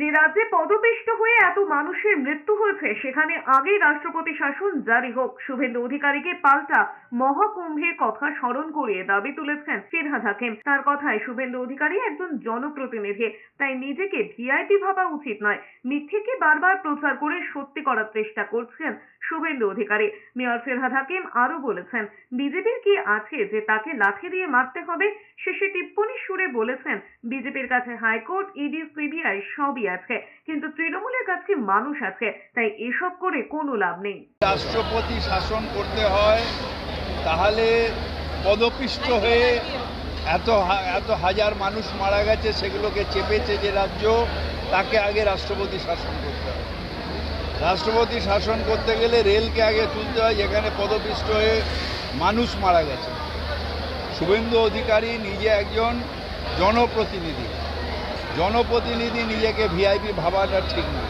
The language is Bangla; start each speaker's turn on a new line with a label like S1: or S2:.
S1: যে রাজ্যে পদপিষ্ট হয়ে এত মানুষের মৃত্যু হয়েছে, সেখানে আগেই রাষ্ট্রপতি শাসন জারি হোক। শুভেন্দু অধিকারীকে পাল্টা মহাকুম্ভের কথা স্মরণ করিয়ে দাবি তুলেছেন ফিরহাদ হাকিম তার কথায় শুভেন্দু অধিকারী একজন জনপ্রতিনিধি, তাই নিজেকে ভিআইপি ভাবা উচিত নয়। মিথ্যেকে বারবার প্রচার করে সত্যি করার চেষ্টা করছেন শুভেন্দু অধিকারী। মেয়র ফিরহাদ হাকিম আরও বলেছেন, বিজেপির কি আছে যে তাকে লাঠি দিয়ে মারতে হবে? শেষে টিপ্পনি সুরে বলেছেন, বিজেপির কাছে হাইকোর্ট, ইডি, সিবিআই সবই আছে। কিন্তু তৃণমূলের কাছে মানুষ আছে? তাই এসব করে কোনো লাভ নেই।
S2: রাষ্ট্রপতি শাসন করতে হয়, তাহলে পদপিষ্ট হয়ে এত এত হাজার মানুষ মারা গেছে, সেগুলোকে চেপেছে যে রাজ্য, তাকে আগে রাষ্ট্রপতি শাসন করতে হয় রাষ্ট্রপতি শাসন করতে গেলে রেলকে আগে তুলতে হয়, যেখানে পদপিষ্ট হয়ে মানুষ মারা গেছে। শুভেন্দু অধিকারী নিজে একজন জনপ্রতিনিধি। জনপ্রতিনিধি নিজেকে ভিআইপি ভাবাটা ঠিক না